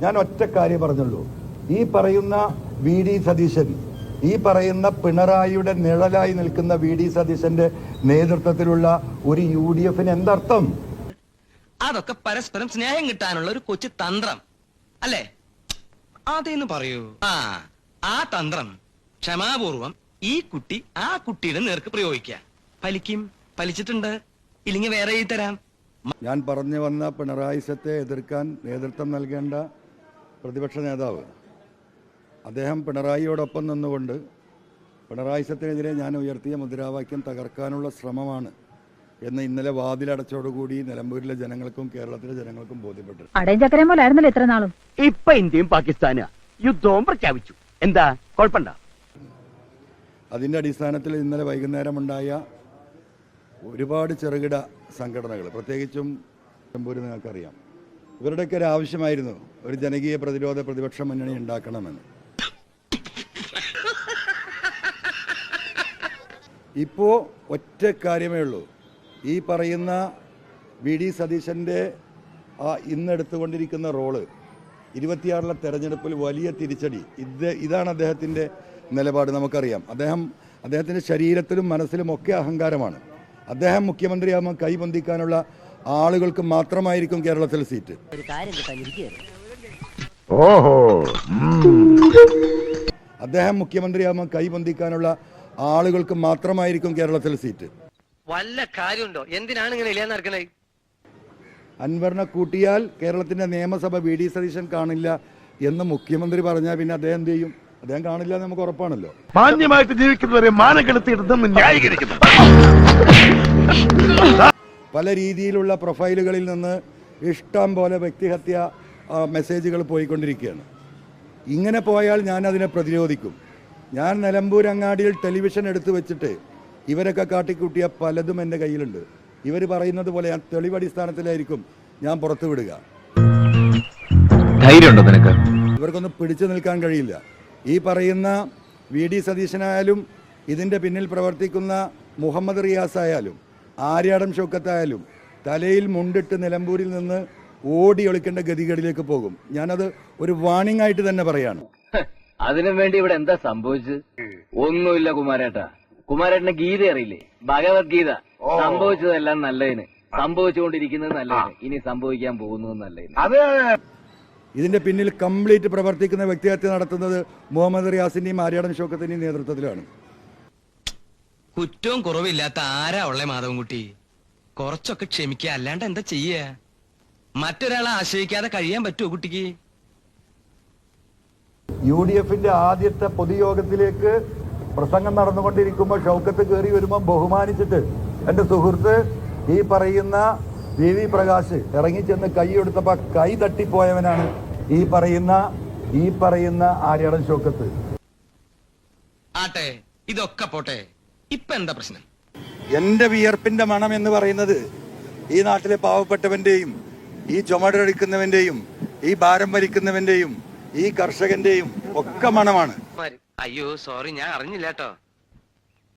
ഞാൻ ഒറ്റ കാര്യം പറഞ്ഞുള്ളൂ. ഈ പറയുന്ന വി ഡി സതീശൻ ഈ പറയുന്ന പിണറായിയുടെ നിഴലായി നിൽക്കുന്ന വി ഡി സതീശന്റെ നേതൃത്വത്തിലുള്ള ഒരു യു ഡി എഫിന് എന്തർത്ഥം? അതൊക്കെ പരസ്പരം സ്നേഹം കിട്ടാനുള്ള ഒരു കൊച്ചു തന്ത്രം. അല്ലേ? അതെന്ന് പറയൂ. ആ ആ തന്ത്രം ക്ഷമാപൂർവം ഈ കുട്ടി ആ കുട്ടിയുടെ നേർക്ക് പ്രയോഗിക്കുക. ഫലിക്കും പലിച്ചിട്ടുണ്ട് ഇല്ലെങ്കിൽ വേറെ എഴുതി തരാം. ഞാൻ പറഞ്ഞു വന്ന പിണറായി സത്തെ എതിർക്കാൻ നേതൃത്വം നൽകേണ്ട പ്രതിപക്ഷ നേതാവ്. അദ്ദേഹം പിണറായിയോടൊപ്പം നിന്നുകൊണ്ട് പിണറായി സത്തിനെതിരെ ഞാൻ ഉയർത്തിയ മുദ്രാവാക്യം തകർക്കാനുള്ള ശ്രമമാണ് എന്ന് ഇന്നലെ വാതിലടച്ചോടുകൂടി നിലമ്പൂരിലെ ജനങ്ങൾക്കും കേരളത്തിലെ ജനങ്ങൾക്കും ബോധ്യപ്പെട്ടു അടയഞ്ചക്കരം ചക്കരയും പോലെ ആയിരുന്നല്ലോ ഇത്ര നാളും. ഇപ്പൊ ഇന്ത്യയും പാകിസ്ഥാന് യുദ്ധവും പ്രഖ്യാപിച്ചു. എന്താ? കുഴപ്പമുണ്ട അതിന്റെ അടിസ്ഥാനത്തിൽ ഇന്നലെ വൈകുന്നേരമുണ്ടായ ഒരുപാട് ചെറുകിട സംഘടനകൾ പ്രത്യേകിച്ചും ചെമ്പൂരിൽ നിങ്ങൾക്കറിയാം. ഇവരുടെയൊക്കെ ഒരു ആവശ്യമായിരുന്നു ഒരു ജനകീയ പ്രതിരോധ പ്രതിപക്ഷ മുന്നണി ഉണ്ടാക്കണമെന്ന്. ഇപ്പോൾ ഒറ്റ കാര്യമേ ഉള്ളൂ. ഈ പറയുന്ന വി ഡി സതീശന്റെ ആ ഇന്നെടുത്തുകൊണ്ടിരിക്കുന്ന റോൾ ഇരുപത്തിയാറിലെ തെരഞ്ഞെടുപ്പിൽ വലിയ തിരിച്ചടി. ഇത് ഇതാണ് അദ്ദേഹത്തിന്റെ നിലപാട് നമുക്കറിയാം. അദ്ദേഹം അദ്ദേഹത്തിന്റെ ശരീരത്തിലും മനസ്സിലും ഒക്കെ അഹങ്കാരമാണ്. അദ്ദേഹം മുഖ്യമന്ത്രിയാകുമ്പോൾ കൈപൊന്തിക്കാനുള്ള ആളുകൾക്ക് മാത്രമായിരിക്കും കേരളത്തിലെ സീറ്റ്. ഒരു കാര്യം കിട്ടാനിരിക്കുകയാണ് അദ്ദേഹം മുഖ്യമന്ത്രിയാകുമ്പോൾ കൈപൊന്തിക്കാനുള്ള ആളുകൾക്ക് മാത്രമായിരിക്കും കേരളത്തിലെ സീറ്റ്. വല്ല കാര്യമുണ്ടോ? എന്തിനാണ് ഇങ്ങനെ ഇല്ലാന്നറക്കണേ അൻവറിനെ കൂട്ടിയാൽ കേരളത്തിന്റെ നിയമസഭ വി ഡി സതീശൻ കാണില്ല എന്ന് മുഖ്യമന്ത്രി പറഞ്ഞാൽ പിന്നെ അദ്ദേഹം എന്ത് ചെയ്യും? അദ്ദേഹം കാണില്ല എന്ന് നമുക്ക് ഉറപ്പാണല്ലോ. മാന്യമായിട്ട് ജീവിക്കുന്നവരെ മാനം കെടുത്തിയിടുന്നെന്ന് ന്യായീകരിക്കുന്നു പല രീതിയിലുള്ള പ്രൊഫൈലുകളിൽ നിന്ന് ഇഷ്ടം പോലെ വ്യക്തിഹത്യ മെസ്സേജുകൾ പോയിക്കൊണ്ടിരിക്കുകയാണ്. ഇങ്ങനെ പോയാൽ ഞാൻ അതിനെ പ്രതിരോധിക്കും. ഞാൻ നിലമ്പൂർ അങ്ങാടിയിൽ ടെലിവിഷൻ എടുത്തു വെച്ചിട്ട് ഇവരൊക്കെ കാട്ടിക്കൂട്ടിയ പലതും എന്റെ കയ്യിലുണ്ട്. ഇവർ പറയുന്നത് പോലെ ഞാൻ തെളിവടിസ്ഥാനത്തിലായിരിക്കും ഞാൻ പുറത്തു വിടുക. ധൈര്യമുണ്ടോ നിനക്ക്? ഇവർക്കൊന്നും പിടിച്ചു നിൽക്കാൻ കഴിയില്ല. ഈ പറയുന്ന വി ഡി സതീശനായാലും ഇതിന്റെ പിന്നിൽ പ്രവർത്തിക്കുന്ന മുഹമ്മദ് റിയാസ് ആയാലും ആര്യാടം ഷൗക്കത്തായാലും തലയിൽ മുണ്ടിട്ട് നിലമ്പൂരിൽ നിന്ന് ഓടി ഒളിക്കേണ്ട ഗതികേടിലേക്ക് പോകും. ഞാനത് ഒരു വാണിംഗ് ആയിട്ട് തന്നെ പറയാണ്. അതിനു വേണ്ടി ഇവിടെ എന്താ സംഭവിച്ചത്? ഒന്നുമില്ല കുമാരേട്ട. കുമാരേട്ടന് ഗീത അറിയില്ലേ? ഭഗവത്ഗീത. സംഭവിച്ചതെല്ലാം നല്ലതിന്. സംഭവിച്ചുകൊണ്ടിരിക്കുന്നത് നല്ലതിന്. ഇനി സംഭവിക്കാൻ പോകുന്നത് നല്ലതിന്. ഇതിന്റെ പിന്നിൽ കംപ്ലീറ്റ് പ്രവർത്തിക്കുന്ന വ്യക്തിഹത്യ നടത്തുന്നത് മുഹമ്മദ് റിയാസിന്റെയും ആര്യാടൻ ഷോക്കത്തിന്റെയും നേതൃത്വത്തിലാണ്. കുറ്റവും കുറവില്ലാത്ത ആരാ ഉള്ളേ മാധവൻകുട്ടി? കുറച്ചൊക്കെ ക്ഷമിക്കുക അല്ലാണ്ട് എന്താ ചെയ്യ? മറ്റൊരാളെ ആശ്രയിക്കാതെ കഴിയാൻ പറ്റുമോ കുട്ടിക്ക്? യു ഡി എഫിന്റെ ആദ്യത്തെ പൊതുയോഗത്തിലേക്ക് പ്രസംഗം നടന്നുകൊണ്ടിരിക്കുമ്പോൾ ഷൗക്കത്ത് കയറി വരുമ്പോൾ ബഹുമാനിച്ചിട്ട് എന്റെ സുഹൃത്ത് ഈ പറയുന്ന വി വി പ്രകാശ് ഇറങ്ങിച്ചെന്ന് കൈ എടുത്തപ്പോൾ കൈ തട്ടിപ്പോയവനാണ് ഈ പറയുന്ന ഈ പറയുന്ന ആര്യാടൻ ഷൗക്കത്ത്. ആട്ടെ ഇതൊക്കെ പോട്ടെ. ഇപ്പൊ എന്താ പ്രശ്നം? എന്റെ വിയർപ്പിന്റെ മണം എന്ന് പറയുന്നത് ഈ നാട്ടിലെ പാവപ്പെട്ടവന്റെയും ഈ ചുമടെടുക്കുന്നവന്റെയും ഈ ഭാരം ഭരിക്കുന്നവന്റെയും ഈ കർഷകന്റെയും ഒക്കെ മണമാണ്. അയ്യോ സോറി ഞാൻ അറിഞ്ഞില്ല കേട്ടോ.